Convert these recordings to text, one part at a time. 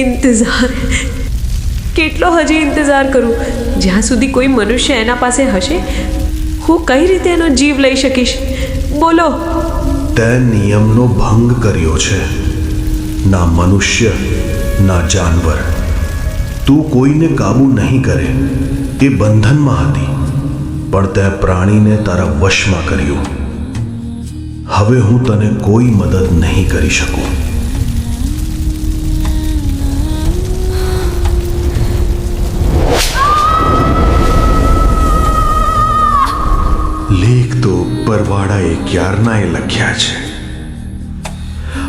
ઇંતજાર. કેટલો હજી ઇંતજાર કરું? જ્યાં સુધી કોઈ મનુષ્ય એના પાસે હશે, હું કઈ રીતે એનો જીવ લઈ શકીશ? બોલો. તે નિયમનો ભંગ કર્યો છે. ના મનુષ્ય, ના જાનવર. તું કોઈને કાબુ નહીં કરે. તે બંધનમાં હતી. પણ તે પ્રાણીને તારા વશમાં કર્યું. હવે હું તને કોઈ મદદ નહીં કરી શકું. તો ક્યારના ક્યારનાએ લખ્યા છે?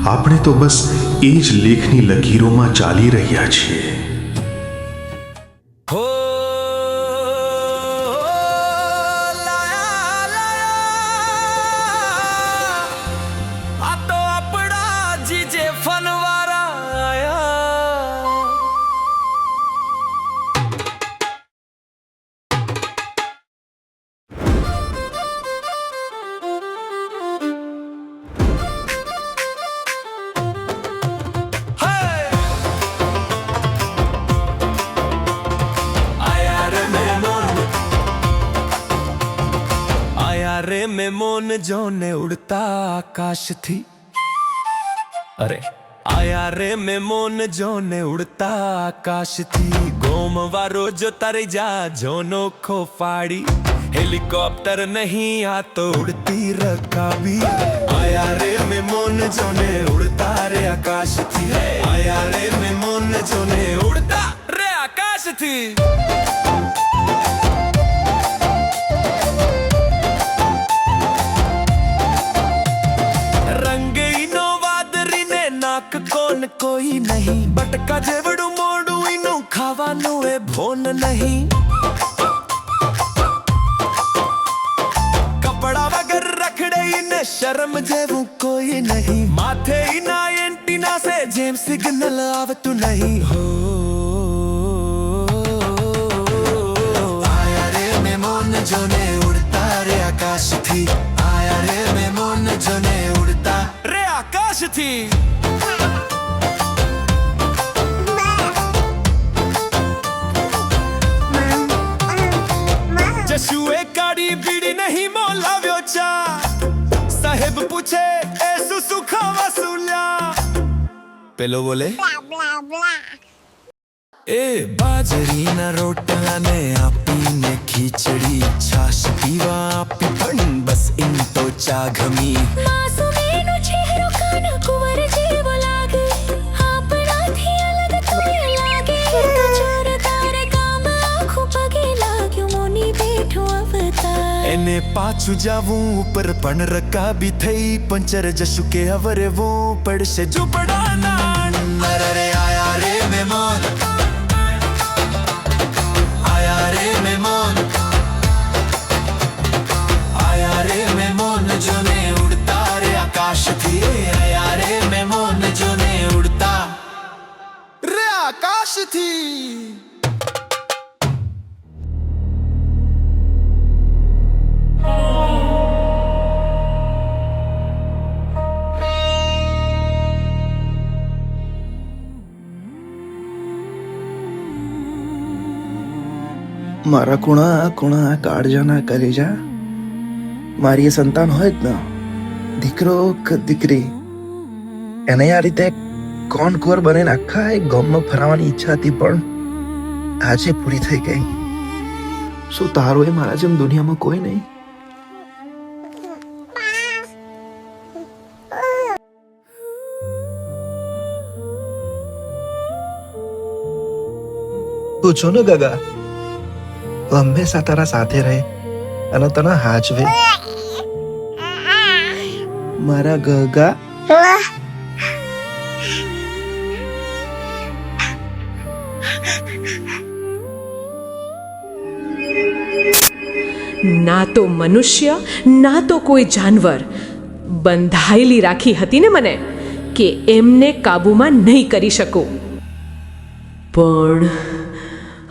આપણે તો બસ એ જ લેખની લકીરોમાં ચાલી રહ્યા છીએ. મેમોન જોને ઉડતા આકાશથી. અરે. આયા રે મેમોન જોને ઉડતા આકાશથી. ગોમવા જો તારે જા જોનો ખો ફાડી હેલિકોપ્ટર નહીં આ તો ઉડતી રકાબી. આયા રે મેમોન જોને ઉડતા રે આકાશથી. આયા રે મેમોન જોને ઉડતા રે આકાશથી. કોઈ નહીં. બટકા જેવડું મોડું એનું ખાવાનું એ ભોન નહીં. કપડા વગર રખડે ને શરમ જેવું કોઈ નહીં. માથે ઈના એન્ટીના સે જેમ સિગ્નલ આવતું નહીં. હો, આયા રે મેમોન જોને ઉડતા રે આકાશથી. આયા રે મેમોન જોને ઉડતા રે આકાશથી. પેલો બોલે એ બાજરીના રોટલાને આપીને ખીચડી છાશ પીવા આપી પણ બસ ઇન તો ચા ગમી એને પાછું જાવું ઉપર પણ રકાબી થઈ. પંચર જશું કે અવરવું પડશે ઝૂંપડાના અરે આયા રે મહેમાન. આયા રે મહેમાન. આયા રે મહેમાન જોને ઉડતા રે આકાશથી. આયા રે મહેમાન જોને ઉડતા રે આકાશથી. મારા કુણા કુણા કાળજાના કલેજા. મારી એ સંતાન હોય જ ને. દીકરો કે દીકરી? એને આ રીતે કોણ કુંવર બનીને આખા એક ગામમાં ફરાવાની ઈચ્છા હતી, પણ આજે પૂરી થઈ ગઈ. શું તારો એ મારા જેમ દુનિયામાં કોઈ નહીં? પૂછો ને, ગગા. હંમેશા તારા સાથે રહે અને તને હાચવે. મારા ગગા. ના તો મનુષ્ય, ના તો કોઈ જાનવર. બંધાયેલી રાખી હતી ને મને કે એમને કાબૂમાં નહીં કરી શકું. પણ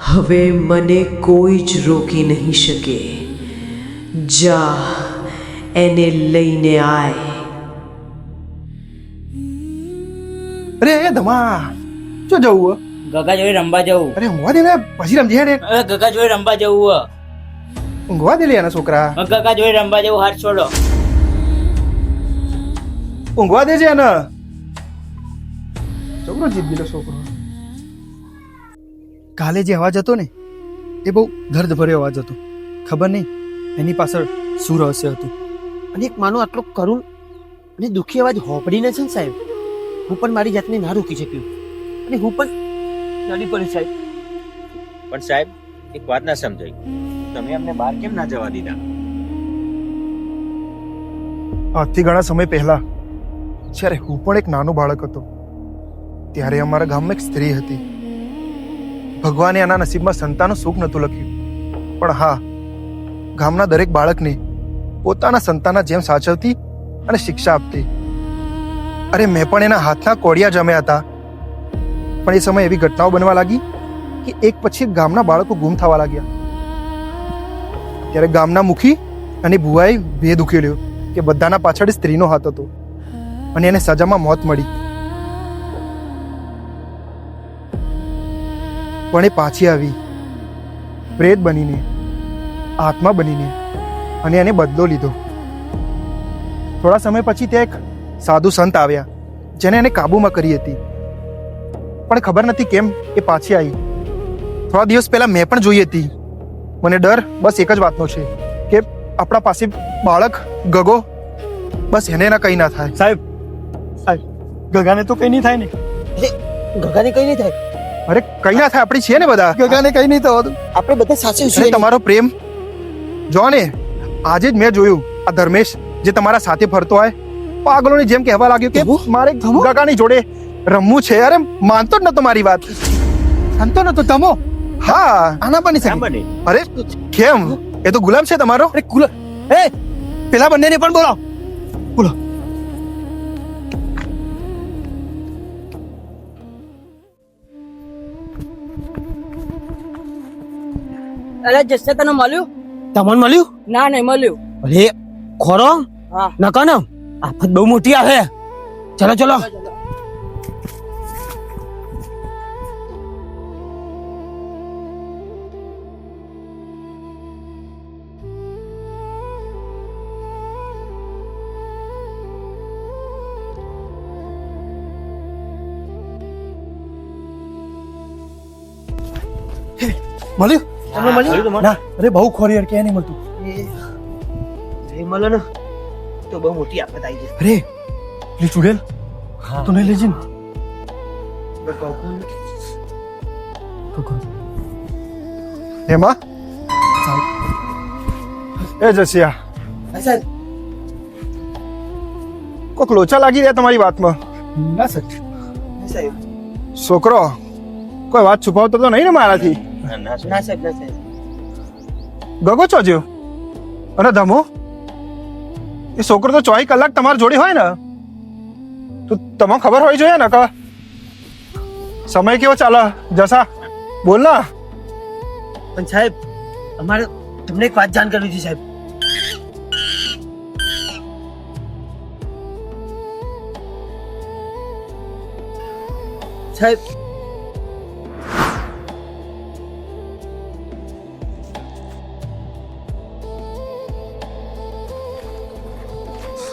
હવે મને કોઈ જ રોકી નહીં શકે. જા એને લઈને આય. અરે ધમા શું જવું ગગા જોઈ રમવા જવું. અરે હું દે પછી રમજે ને ગગા જોઈ રમવા જવું ઊંઘવા દે લે એના છોકરા. ગગા જોઈ રમવા જવું હાથ છોડો. ઊંઘવા દેજે એને. છોકરો જીદ્દીલો છોકરો. કાલે જે અવાજ હતો ને એ બહુ દર્દ ભર્યો અવાજ હતો. ખબર નહીં એની પાછળ શું રહસ્ય હતું. અને એક માનો આટલો કરુણ અને દુઃખી અવાજ હોપડીને છે ને સાહેબ હું પણ મારી જાતને ના રોકી શક્યું. અને હું પણ નડી પડી સાહેબ. પણ સાહેબ એક વાત ના સમજાઈ તમે અમને બહાર કેમ ના જવા દીધા? આજથી ઘણા સમય પહેલા જ્યારે હું પણ એક નાનો બાળક હતો ત્યારે અમારા ગામમાં એક સ્ત્રી હતી. ભગવાને આના નસીબમાં સંતાનું સુખ નહોતું લખ્યું. પણ હા, ગામના દરેક બાળકને પોતાના સંતાનના જેમ સાચવતી અને શિક્ષા આપતી. અરે, મેં પણ એના હાથના કોડિયા જમ્યા હતા. પણ એ સમયે એવી ઘટનાઓ બનવા લાગી કે એક પછી ગામના બાળકો ગુમ થવા લાગ્યા. ત્યારે ગામના મુખી અને ભુવાએ ભેદ ઉકેલ્યો કે બધાના પાછળ સ્ત્રીનો હાથ હતો અને એને સજામાં મોત મળી. પણ એ પાછી આવી. પ્રેત બનીને આત્મા બનીને અને એને બદલો લીધો. થોડા સમય પછી ત્યાં એક સાધુ સંત આવ્યા જેને એને કાબૂમાં કરી હતી. પણ ખબર નથી કેમ એ પાછી આવી. થોડા દિવસ પહેલાં મેં પણ જોઈ હતી. મને ડર બસ એક જ વાતનો છે કે આપણા પાસે બાળક ગગો બસ એને ના કંઈ ના થાય. સાહેબ સાહેબ ગગાને તો કંઈ નહીં થાય ને? ગગાને કંઈ નહીં થાય? અરે કઈ ના થાય આપણી છીએ ને બધા. ગગાને કઈ નહીં થતું આપણે બધા સાચે છીએ. તમારો પ્રેમ. જો ને આજે જ મેં જોયું આ ધર્મેશ જે તમારા સાથે ફરતો હોય. પાગલોની જેમ કહેવા લાગ્યું કે મારે ગગાની જોડે રમવું છે. અરે માનતો જ નતો મારી વાત. માનતો નતો તમો હા. આના બની શકે બને. અરે કેમ? એ તો ગુલામ છે તમારો? અરે ગુલામ એ પેલા બંનેને પણ બોલાવો. બોલો. અરે જશે તને મળ્યું? તમને મળ્યું? ના નહીં મળ્યું. અરે ખોરો? હા. નકાનો? આફત બહુ મોટી આવે. ચલો ચલો. મળ્યું? તમને મળ્યું? ના અરે બહુ ખોરી યાર ક્યાં નહીં મળતું. એ મળે ને તો બહુ મોટી આફત આવી જશે અરે પેલી ચુડેલ તું નહીં લેજે ને એમાં એ જસિયા. કોક લોચા લાગી રહ્યા તમારી વાતમાં? ના સર સાહેબ. છોકરો કોઈ વાત છુપાવતો તો નહીં ને મારાથી? ના, સાહેબ. ના સાહેબ ગગો છો ગગો અને ધમો એ છોકરો તો ચોવીસ કલાક તમારી જોડે હોય ને. તો તમને ખબર હોય જોઈએ ને કે? સમય કેવો ચાલે? જસા બોલ ના. પણ સાહેબ અમારે તમને એક વાત જાણ કરવી છે સાહેબ. સાહેબ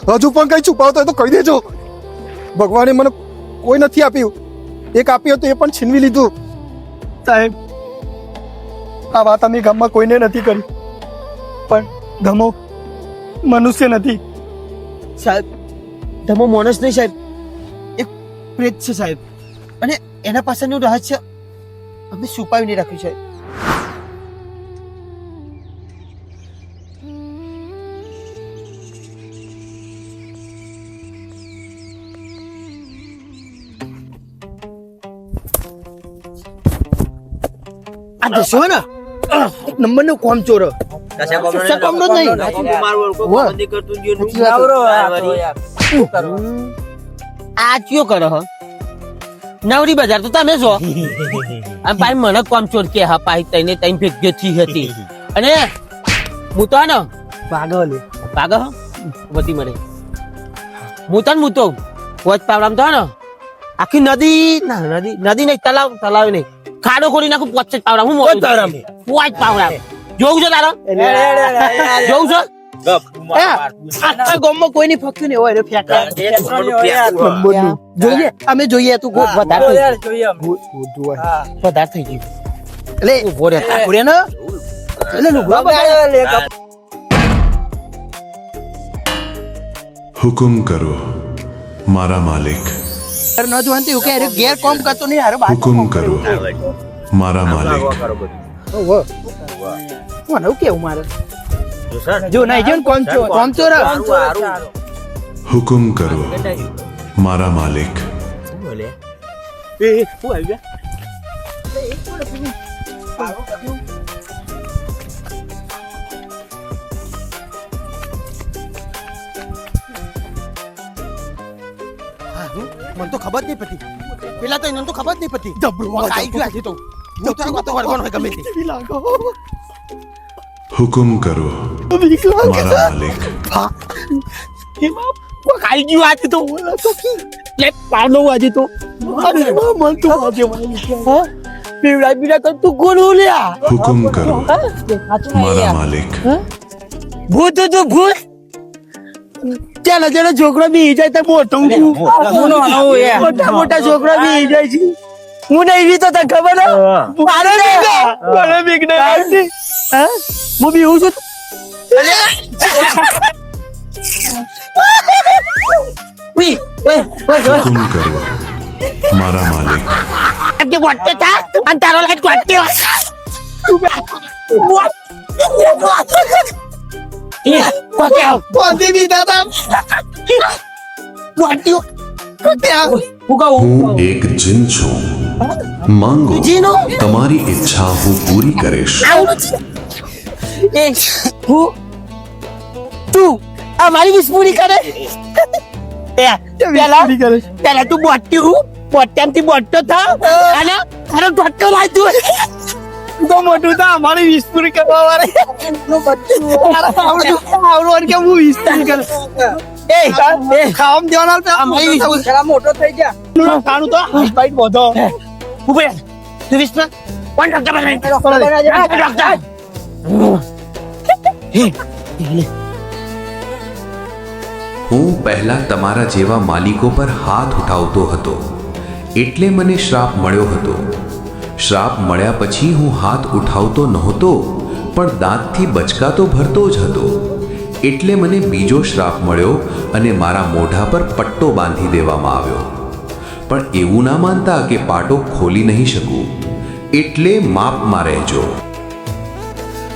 હજુ પણ કઈ છુપાવતો હોય તો કહી દેજો. ભગવાને મને કોઈ નથી આપ્યું. એક આપ્યું હતું એ પણ છીનવી લીધું. સાહેબ, આ વાત અમે ગામમાં કોઈને નથી કરી. પણ ધમો મનુષ્ય નથી. સાહેબ, ધમો માણસ નહીં સાહેબ. એક પ્રેત છે સાહેબ. અને એના પાસેનું રહસ્ય અમે છુપાવીને રાખ્યું છે દસ્યો ને? એક નંબરનો કોમ ચોર. કશા નહીં. આ ચિયો કરો હ. નવરી બજાર તો તમે છો. આ ભાઈ મને કોમ ચોર કે હા ભાઈ તઈને તઈને ભેગ્યો થી હતી. અને હું તો ને પાગલ પાગલ હ. બધી મને. હું તો ને હું તો વચ પાવડામ તો ને આખી નદી ના નદી નદી નહીં તલાવ તલાવ નહીં. ખાડો ખોડી નાખું પોચ જ પાવડા. હું મોટું પોચ પાવડા જોવું છે તારો? જોઉં છે? અમે જોઈએ તું વધારે થઈ ગયું. એટલે ઊભો. ને હુકુમ કરો મારા માલિક. ન જોવાનું કે અરે ઘેર કોમ કરતો નહીં અરે હુકમ હુકુમ કરો. મારા માલિક. મને કેવું મારે? જો નહીં જો ને કોમ છો કોમ ચોર હુકુમ કરો. મારા માલિક. મને તો ખબર જ નહીં પતી પેલા તો એને તો ખબર જ નહીં પતી ખાઈ ગયું આજે તો. હું તો વાતો કરવાનો હોય ગમે તે. હુકમ કરો. મારા માલિક. ખાઈ ગયું આજે તો. લે પાડો આજે તો. અરે મન તો આજે હા? પીવડા પીવડા કર તું કોણ લ્યા હુકમ કરો. મારા માલિક. ભૂત તો ભૂત. ચાલો ચાલો છોકરો બી જાય તો મોટો મોટા મોટા છોકરા બી જાય છે. હું નહીં બી તો તને ખબર મારે મને બીક નહીં હું. બી હું છું મારા માલિક. થા? અને તારો લાઈટ વોટે હું એક જીન છું માંગો જીનો? તમારી ઈચ્છા હું પૂરી કરીશ એ હું તું આ મારી વીસ પૂરી કરે એ પેલા પેલા તું બોટતી હું બોટ્યામથી બોટતો થા અને તારો બોટતો લાય તું મોટું તો અમારે વીસ પૂરી કરવા વાળે આવડું કે હું વીસ પૂરી કરે. એ એ ખાવામ દેવાના અમારી વીસ મોટો થઈ ગયા. ખાણું તો બાઈટ બોધો. ઉભે તું વીસ પર કોણ ડોક્ટર ડોક્ટર હું પહેલા તમારા જેવા માલિકો પર હાથ ઉઠાવતો હતો. એટલે મને શ્રાપ મળ્યો હતો. શ્રાપ મળ્યા પછી હું હાથ ઉઠાવતો નહોતો પણ દાંતથી બચકાતો ભરતો જ હતો. એટલે મને બીજો શ્રાપ મળ્યો અને મારા મોઢા પર પટ્ટો બાંધી દેવામાં આવ્યો. પણ એવું ના માનતા કે પાટો ખોલી નહીં શકું. એટલે માપમાં રહેજો.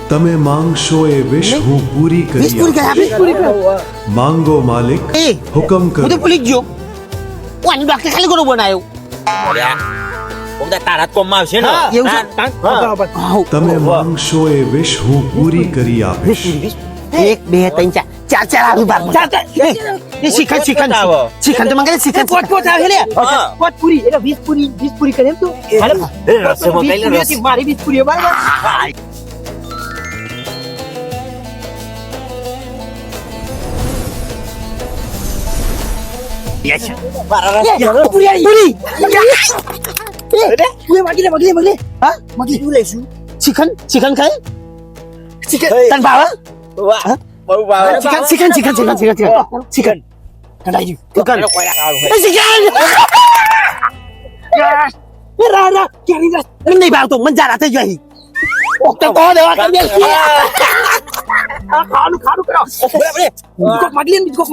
તમે માંગશો એ વિશ હું પૂરી કરી માંગો માલિક હુકમ કરો. ભૂલી ગયો. ખાલી કોનો બનાવ્યો. બધા તારા જ કોમમાં આવશે ને? એવું છે? તમે માંગશો એ વિશ હું પૂરી કરી આપીશ. એક બે ત્રણ ચાર. ચાર ચાર આવી બાર ચાર ચાર. એ, શિખંડ શિખંડ આવો. શિખંડ તો મંગાવે શિખંડ પોટ પોટ આવે લે. પોટ પૂરી. એટલે વીસ પૂરી વીસ પૂરી કરે એમ તું. એ રસમાં વીસ કઈ પૂરી રસ હતી, મારી વીસ પૂરી બરાબર. પૂરી એ માગી લે માગી લે માગી લે હા માગી લે. શું લઈશું શિખંડ શિખંડ ખાય? ચિકન. તન ભાવે? વાહ બહુ ભાવે. શિખંડ કઢાઈ ગયું શિખંડ કોયડા ખાવાનું હોય. એ શિખંડ એ રા રા ક્યાંની રા. નહીં ભાવતો. મને જારા થઈ જાય ઓકે તો દેવા કર દે. ખાવાનું ખાવાનું બીજકોક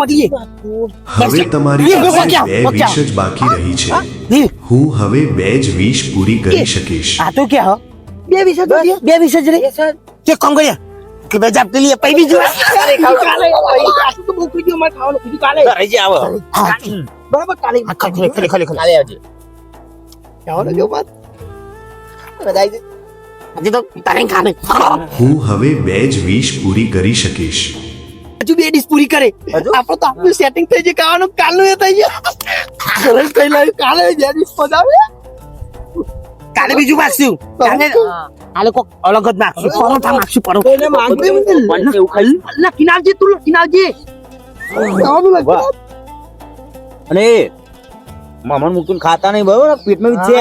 હવે તમારી પાસે બે વીસ જ બાકી રહી છે. હું હવે બે જ વીસ પૂરી કરી શકીશ. આ તો કે હો. બે વિશે જ. બે વીસ જ રહી કે કોમ કર્યા કે બે જાપ લીએ પૈ બીજું કાલે આટલું તો બહુ થઈ ગયું, ખાવાનું બીજું કાલે. ઘરે જ આવો બરાબર કાલે. ખાલી ખાલી ખાલી કાલે આવજે. ખાવાનું જો બાદ. આજે તો તારે ખાને હું હવે બે જ વિશ પૂરી કરી શકીશ. હજુ બે ડીશ પૂરી કરે. આપણો તો આપણું સેટિંગ થઈ જાય ખાવાનું કાલનું એ થઈ જાય સરસ થઈ લાવ્યું. કાલે બે ડીશ પધાવે કાલે બીજું માગશું કાલે કાલે કોક અલગ જ નાખશું. પરોઠા નાખશું પરોઠા. એને માંગવે મને એવું ખાઈ લખી નાખજે તું લખી નાખજે. અને મામણ મૂકીને ખાતા નહીં બરોબર? પેટમાં છે.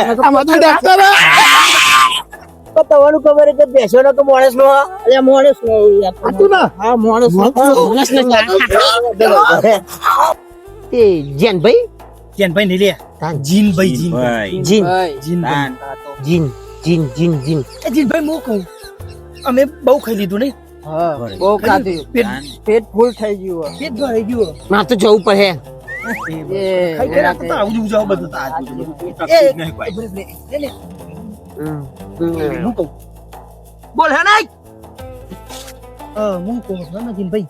તમારું ખબર કે બેસો ને કે માણસ નો એટલે માણસ નો હતું ને? હા માણસ નો માણસ ને તે જેનભાઈ ભાઈ નહીં લે. જીનભાઈ જીન. જીન જીન જીન જીન જીન જીન. એ જીનભાઈ હું કહું? અમે બહુ ખાઈ લીધું નહીં. બહુ ખાધું. પેટ પેટ ફૂલ થઈ ગયું પેટ ભરાઈ ગયું મારે તો જવું પડે. એ ખાઈ ગયા તો આવું જ બધું એ લે, લે, લે. હું કહું બોલ હે નહીં હું કહું છું ને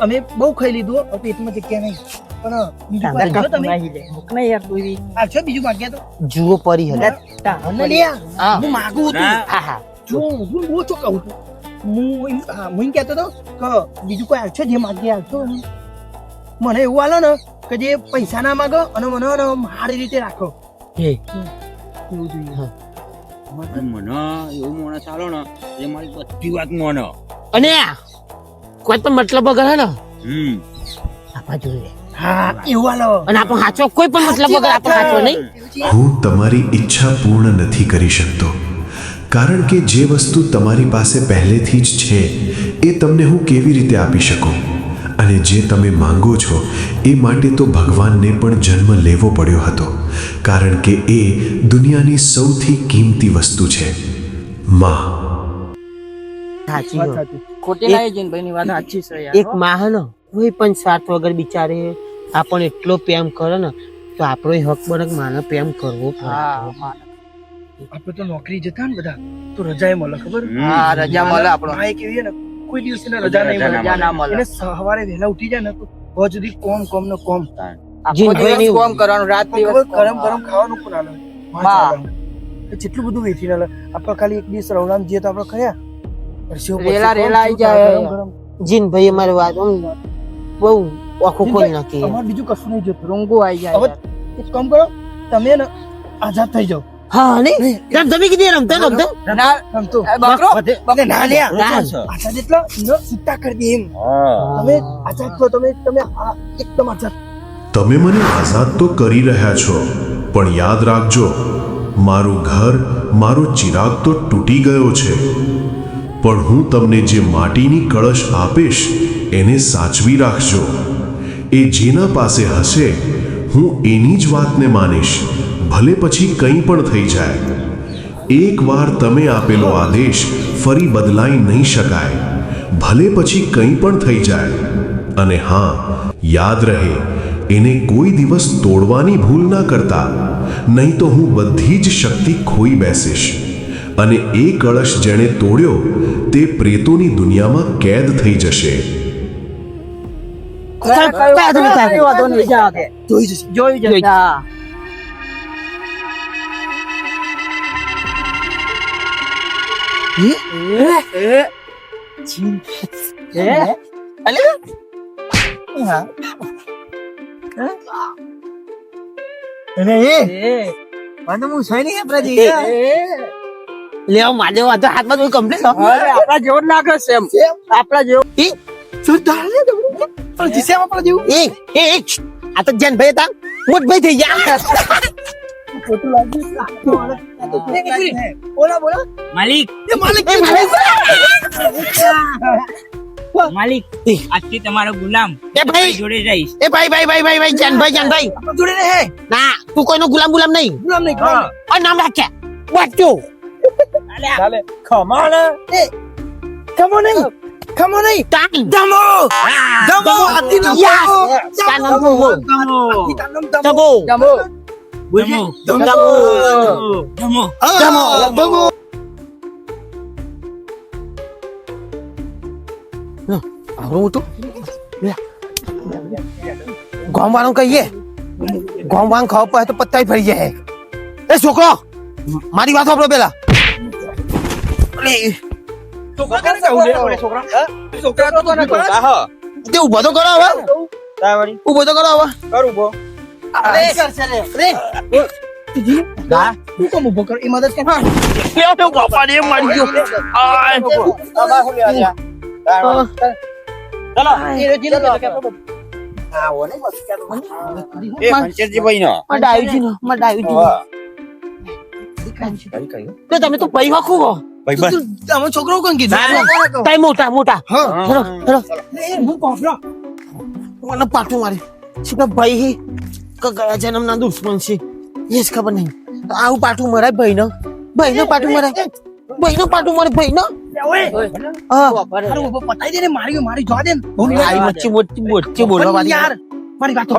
અમે બહુ ખાઈ લીધું પેટમાં જગ્યા નહીં બીજું કોઈ આલશો તમે ભૂખ નહીં યાર કોઈ આલશો બીજું માગ્યા તો જુઓ પરી હલે અને લે હું માગું હતું હા હા જો હું બહુ ચોકાવું છું હું એમ- હા, હું એમ કહેતો હતો કે બીજું કોઈ આવશે જે મને એવું આલો ને કે જે પૈસા ના માગો અને મને સારી રીતે રાખો હે એવું જોઈએ મને એવું માણસ આલો ને એ મારી બધી વાત માનો અને કોઈ પણ મતલબ વગર હે ને? હમ. આપા જોઈએ. હા એવું અને આપણો હાચો કોઈ પણ મતલબ વગર આપણો હાચો નહીં. હું તમારી ઈચ્છા પૂર્ણ નથી કરી શકતો. કારણ કે જે વસ્તુ તમારી પાસે પહેલેથી જ છે એ તમને હું કેવી રીતે આપી શકું? અને જે તમે માંગો છો એ માટે તો ભગવાનને પણ જન્મ લેવો પડ્યો હતો. કારણ કે એ દુનિયાની સૌથી કિંમતી વસ્તુ છે. માં. એક- નહીં જીનભાઈ ની વાત સાચી છે યાર એક માં હે. ને કોઈ પણ સાથ વગર બિચારે આપણને એટલો પ્રેમ કરે ને તો આપણો હક બને માનો પ્રેમ કરવો. આપણે તો નોકરી જતા ને બધા તો રજા મળે ખબર? હા રજા મળે આપણો. હા, કેવી ને કોઈ દિવસ રજા નહીં મળે. રજા ના મળે. સવારે વહેલા ઉઠી જાય ને તો હજુ સુધી કોમ કોમ નો કોમ. આખો જીનભાઈ કોમ કરવાનું રાત દિવસ ગરમ ગરમ ખાવાનું પણ આલે. હા. જેટલું બધું વેચી ના લે આપણે ખાલી એક દિવસ રવડામ જઈએ તો આપણે પરસેવો રેલા રેલા આઈ જાય. જીનભાઈ અમારી વાત આમ બહુ આખું ખોલી નાખી. અમારે બીજું કશું નહીં જોતું. રોંગો આઈ જાય હવે એક કામ કરો તમે ને આઝાદ થઈ જાઓ. હા નહીં? તેમ તમે કીધી રમતા રમતા? ના રમતો. બકરો બકરો? ના લે આઝાદ એટલે નો છૂટા કરી દે એમ. હા. તમે આઝાદ છો તમે તમે આ એકદમ આઝાદ. તમે મને આઝાદ તો કરી રહ્યા છો, પણ યાદ રાખજો, મારું ઘર, મારો ચિરાગ તો તૂટી ગયો છે. પણ હું તમને જે માટીની કળશ આપીશ, એને સાચવી રાખજો. એ જેના પાસે હશે, હું એની જ વાતને માનીશ, ભલે પછી કંઈ પણ થઈ જાય. એકવાર તમે આપેલો આદેશ ફરી બદલાઈ નહીં શકાય, ભલે પછી કંઈ પણ થઈ જાય. અને હા, યાદ રહે એને કોઈ દિવસ તોડવાની ભૂલ ના કરતા. નહીં તો હું બધી જ શક્તિ ખોઈ બેસીશ. અને એ કળશ જેણે તોડ્યો તે પ્રેતોની દુનિયામાં કેદ થઈ જશે. હા. એ? એ? અને એ એ? હું છે નહીં આપણા જઈએ લેવા માધવ આ હાથમાં તો કમ્પ્લીટ આપણા જેવો જ લાગે છે એમ. આપણા જેવો શું તારે પણ જીસે આપણા જેવું એ એ એ, આ તો જેનભાઈ હતા મોટભાઈ થઈ ગયા માલિક માલિક એ માલિક આજથી તમારો ગુલામ એ ભાઈ જોડે જઈશ એ ભાઈ ભાઈ ભાઈ ભાઈ ભાઈ જાનભાઈ જાનભાઈ જોડે રહે ના તું કોઈનો ગુલામ ગુલામ નહીં ગુલામ નહીં ગુલામ નામ રાખ્યા વાંચો ચાલે ખમાણ એ ખમો નહીં ખમો નહીં તા ધમો ધમો હાથી નામ યસ ધમો. તાન નામ ધમો ધમો ધમો ધમો જમો. ધમો ધમો ધમો હા, ધમો આવડું મોટું ગામ વાળું કહીએ ગામ વાળું ખાવા પડે તો પત્તા ફરી જાય એ છોકરો મારી વાત સાંભળો પેલા છોકરા કાને કહું લે, છોકરા હા? છોકરા તો તને કહું. તે ઊભો તો કરો હવે તાવડી ઊભો તો કરો હવે કરું બો અરે અરે તીજી હા? હું કેમ ઊભો કર એ મદદ કર બાપા ને મરી ગયો તમારું લેવા જા એ રજીને આવો ને એ નો નો માં નો. કઈ તો તમે તો ભાઈ વાખું ભાઈ બસ. અમે છોકરો કોણ કીધું? તાઈ મોટા મોટા. હા. હેલો હેલો હું કોફરો મને પાટું મારે. છે કે ભાઈ કે ગયા જન્મના દુશ્મન છે. એ જ ખબર નહીં. આવું પાટું મરાય ભાઈ નો ભાઈ નો પાટું મરાય ભાઈ નો પાટું મારે ભાઈ નો હા હારું, હવે પતાઈ દે ને મારી મારી જોવા દે ને. મોટી મોટી મોટી બોલવા યાર મારી વાત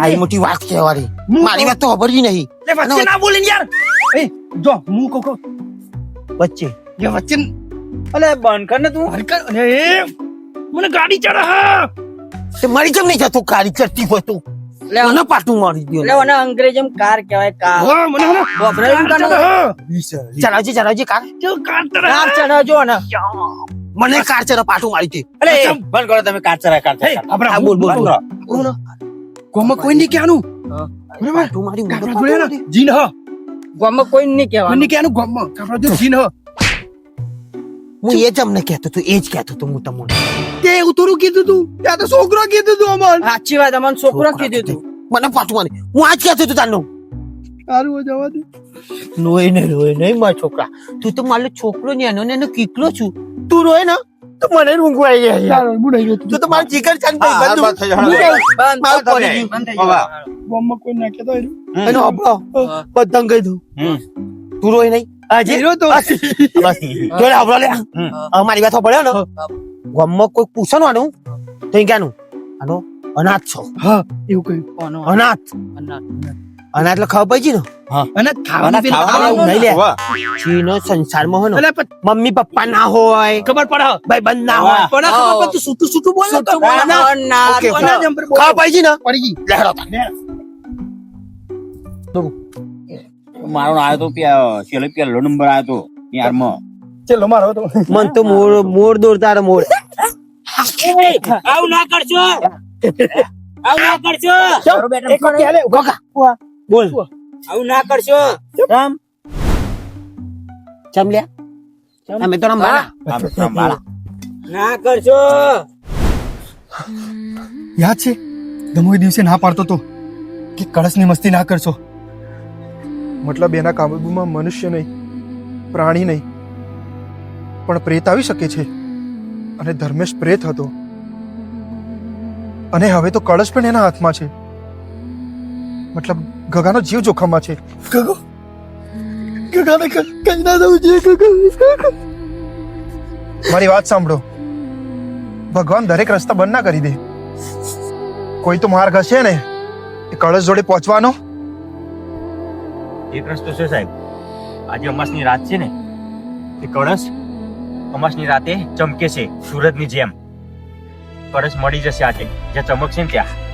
આઈ મોટી વાત કહેવાની મારી વાત તો ખબર જ નહીં. લે, વચ્ચે ના બોલે યાર. એ જો હું કહું કહું. વચ્ચે. જે વચ્ચે. અલે બંધ કર ને તું. હરકત મને ગાડી ચડા હા. મારી કેમ નહીં જતું ગાડી ચડતી હોય તું. મને પાટું મારી દો લે મને અંગ્રેજીમાં કાર કહેવાય કાર. હો મને મને. વપરાયું કાર કાનો? ચડે, હા. ચલાવજે ચલાવજે કાર. જો કાર કાર હા. ચડાવજો ને મને કાર ચરા પાટું મારી દે. અરે એ. બંધ કરો તમે કાર ચરા કાર હે, ચરા આપણે બોલ, બોલ, હું- બોલ. હું કોઈ નહીં કહેવાનું. બરાબર? પાટું મારી જોડે ને. જીન હ. ગામમાં કોઈ નહીં કોઈ કહેવાનું નહીં કહેવાનું ગામમાં કાપડા જો જીન હ. હું એ જ અમને કહેતો હતો એ જ કહેતો હતો હું તમને. તે એવું થોડું કીધું તું? ત્યાં તો છોકરો કીધું તું અમન. સાચી વાત અમારે છોકરો કીધું તું. મને મારી હું આજ કહેતો તો તારનું. સારું જવા દે. રોય ને રોય નહીં મારા છોકરા. તું તો મારો છોકરો ને એનો ને કીકલો છું. તું રોય ને તો મને ઊંઘ આવી જાય યાર. યાર હું નહીં તું. તો મારો જીગર બંધુ. બંધ બંધ. બંધ કોઈ. એનો બધાને કહી દઉં. તું રોય નહીં. આજે હીરો તો? બસ. જોડે હબળો લે અમારી મારી વાત પડ્યો ને? ગમમાં કોઈ પૂછવાનું તો એ ક્યાંનું? આનો અનાથ છો. હા એવું કહ્યું. કોનો? અનાથ. અનાથ. એટલે ખબર પડી ને? અનાથ ખાવાનું પેલું ખાવાનું નહીં લે. ચીનો સંસારમાં હોય ને મમ્મી પપ્પા ના હોય ખબર પડે ભાઈ બંધ ના હોય. પણ ખબર પડે તું સૂતું સૂતું બોલ તો. બોલ. ખબર પડી ને? પડી ગઈ. લેહડો તાર. મારો આવ્યો તો છેલ્લો પહેલો નંબર આવ્યો તો યારમાં. ચેલો મારો તો મન તો મોર મોર દોરતા મોર. આવું ના કરશો. આવું ના કરજો એક વખત હાલે, ઊભા. બોલ. આવું ના કરશો. રામ. ચમલ્યા અમે તો રમવાના. આમ સંભાળ. ના કરજો યાદ છે? દમોય દિવસે ના પાડતો તો. કે કળશની મસ્તી ના કરશો. મતલબ એના કાબુમાં મનુષ્ય નહીં પ્રાણી નહીં. પણ પ્રેત આવી શકે છે. અને ધર્મેશ પ્રેત હતો. અને હવે તો કળશ પણ એના હાથમાં છે. મતલબ ગગાનો જીવ જોખમમાં છે. ગગો ગગાને કઈ ના દઉં છે ગગો. મારી વાત સાંભળો. ભગવાન દરેક રસ્તા બંધ ના કરી દે. કોઈ તો માર્ગ હશે ને? એ કળશ જોડે પહોંચવાનો? એક રસ્તો છે સાહેબ. આજે અમાસની રાત છે ને, એ કળશ અમાસની રાતે ચમકે છે સુરતની જેમ. કળશ મળી જશે આજે. જ્યાં ચમકશે ને ત્યાં.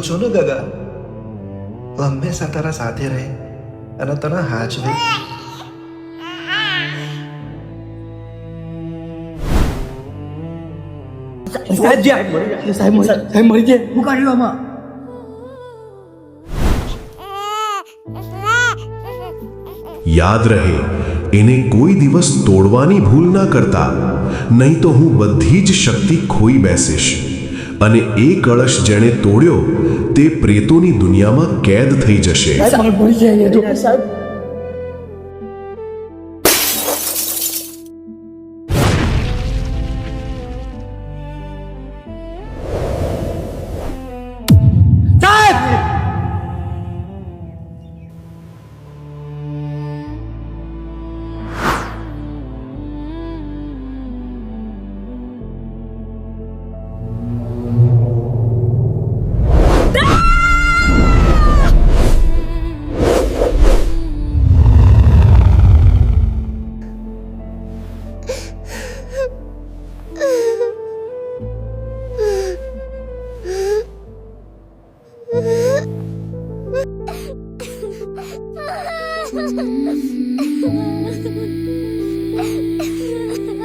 છો ને ગગા હંમેશા તારા સાથે રહે અને તને હું આમાં યાદ રહે એને કોઈ દિવસ તોડવાની ભૂલ ના કરતા નહીં તો હું બધી જ શક્તિ ખોઈ બેસીશ અને એ કળશ જેણે તોડ્યો તે પ્રેતોની દુનિયામાં કેદ થઈ જશે. フフフフ。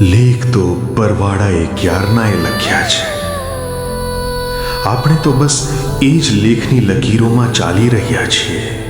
લેખ તો પરવાળાએ ક્યારનાએ લખ્યા છે? આપણે તો બસ એ જ લેખની લકીરોમાં ચાલી રહ્યા છીએ.